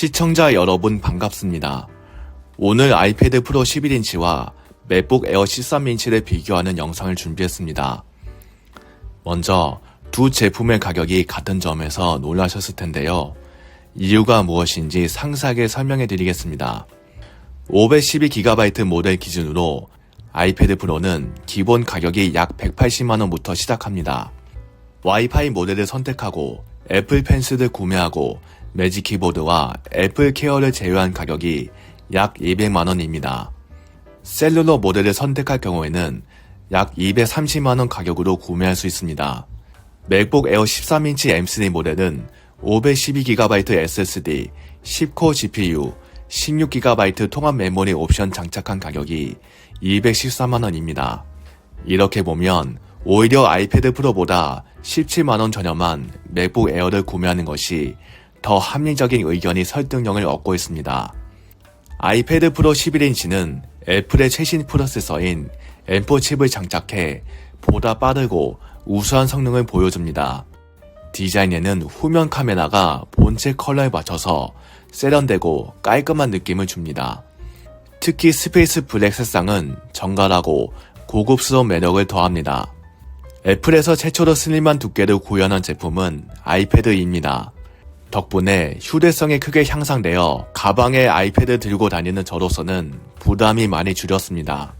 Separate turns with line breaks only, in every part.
시청자 여러분 반갑습니다. 오늘 아이패드 프로 11인치와 맥북 에어 13인치를 비교하는 영상을 준비했습니다. 먼저 두 제품의 가격이 같은 점에서 놀라셨을 텐데요. 이유가 무엇인지 상세하게 설명해 드리겠습니다. 512GB 모델 기준으로 아이패드 프로는 기본 가격이 약 180만원부터 시작합니다. 와이파이 모델을 선택하고 애플 펜슬을 구매하고 매직 키보드와 애플 케어를 제외한 가격이 약 200만원입니다. 셀룰러 모델을 선택할 경우에는 약 230만원 가격으로 구매할 수 있습니다. 맥북 에어 13인치 M3 모델은 512GB SSD, 10코어 GPU, 16GB 통합 메모리 옵션 장착한 가격이 214만원입니다. 이렇게 보면 오히려 아이패드 프로보다 17만원 저렴한 맥북 에어를 구매하는 것이 더 합리적인 의견이 설득력을 얻고 있습니다. 아이패드 프로 11인치는 애플의 최신 프로세서인 M4 칩을 장착해 보다 빠르고 우수한 성능을 보여줍니다. 디자인에는 후면 카메라가 본체 컬러에 맞춰서 세련되고 깔끔한 느낌을 줍니다. 특히 스페이스 블랙 색상은 정갈하고 고급스러운 매력을 더합니다. 애플에서 최초로 슬림한 두께를 구현한 제품은 아이패드입니다. 덕분에 휴대성이 크게 향상되어 가방에 아이패드 들고 다니는 저로서는 부담이 많이 줄였습니다.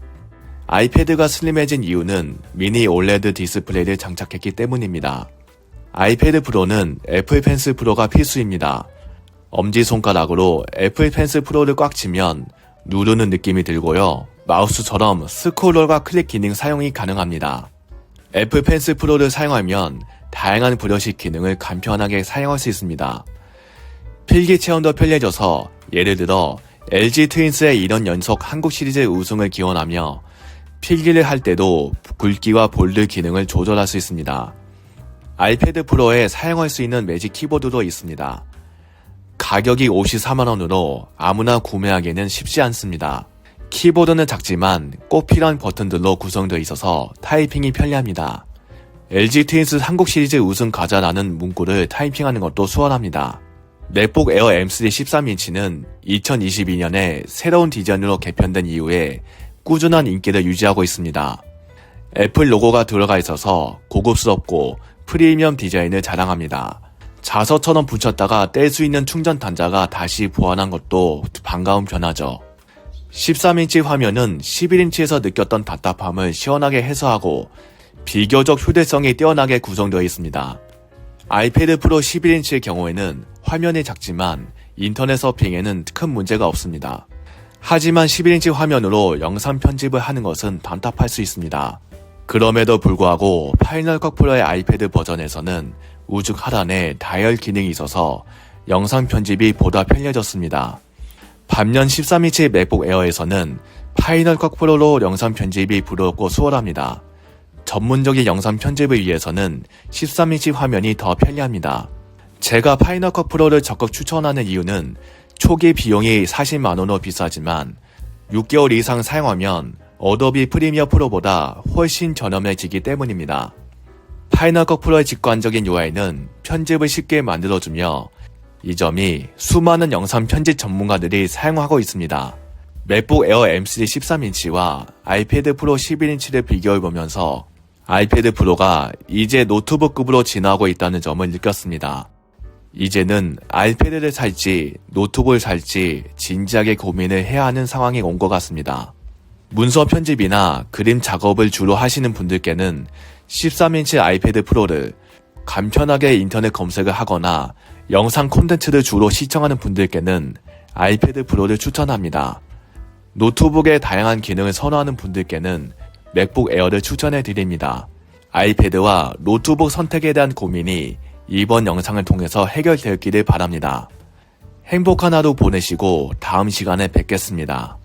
아이패드가 슬림해진 이유는 미니 올레드 디스플레이를 장착했기 때문입니다. 아이패드 프로는 애플 펜슬 프로가 필수입니다. 엄지손가락으로 애플 펜슬 프로를 꽉 치면 누르는 느낌이 들고요. 마우스처럼 스크롤과 클릭 기능 사용이 가능합니다. 애플 펜슬 프로를 사용하면 다양한 브러쉬 기능을 간편하게 사용할 수 있습니다. 필기 체험도 편리해져서 예를 들어 LG 트윈스의 이런 연속 한국 시리즈 우승을 기원하며 필기를 할 때도 굵기와 볼드 기능을 조절할 수 있습니다. 아이패드 프로에 사용할 수 있는 매직 키보드도 있습니다. 가격이 54만원으로 아무나 구매하기는 쉽지 않습니다. 키보드는 작지만 꼭 필요한 버튼들로 구성되어 있어서 타이핑이 편리합니다. LG 트윈스 한국 시리즈 우승 가자라는 문구를 타이핑하는 것도 수월합니다. 맥북 에어 M3 13인치는 2022년에 새로운 디자인으로 개편된 이후에 꾸준한 인기를 유지하고 있습니다. 애플 로고가 들어가 있어서 고급스럽고 프리미엄 디자인을 자랑합니다. 자서처럼 붙였다가 뗄 수 있는 충전 단자가 다시 보완한 것도 반가운 변화죠. 13인치 화면은 11인치에서 느꼈던 답답함을 시원하게 해소하고 비교적 휴대성이 뛰어나게 구성되어 있습니다. 아이패드 프로 11인치의 경우에는 화면이 작지만 인터넷 서핑에는 큰 문제가 없습니다. 하지만 11인치 화면으로 영상 편집을 하는 것은 답답할 수 있습니다. 그럼에도 불구하고 파이널 컷 프로의 아이패드 버전에서는 우측 하단에 다이얼 기능이 있어서 영상 편집이 보다 편리해졌습니다. 반면 13인치 맥북 에어에서는 파이널 컷 프로로 영상 편집이 부드럽고 수월합니다. 전문적인 영상 편집을 위해서는 13인치 화면이 더 편리합니다. 제가 파이널 컷 프로를 적극 추천하는 이유는 초기 비용이 40만원으로 비싸지만 6개월 이상 사용하면 어도비 프리미어 프로보다 훨씬 저렴해지기 때문입니다. 파이널 컷 프로의 직관적인 UI는 편집을 쉽게 만들어주며 이 점이 수많은 영상 편집 전문가들이 사용하고 있습니다. 맥북 에어 M3 13인치와 아이패드 프로 11인치를 비교해보면서 아이패드 프로가 이제 노트북급으로 진화하고 있다는 점을 느꼈습니다. 이제는 아이패드를 살지 노트북을 살지 진지하게 고민을 해야 하는 상황이 온 것 같습니다. 문서 편집이나 그림 작업을 주로 하시는 분들께는 13인치 아이패드 프로를 간편하게 인터넷 검색을 하거나 영상 콘텐츠를 주로 시청하는 분들께는 아이패드 프로를 추천합니다. 노트북의 다양한 기능을 선호하는 분들께는 맥북 에어를 추천해 드립니다. 아이패드와 노트북 선택에 대한 고민이 이번 영상을 통해서 해결되었기를 바랍니다. 행복한 하루 보내시고 다음 시간에 뵙겠습니다.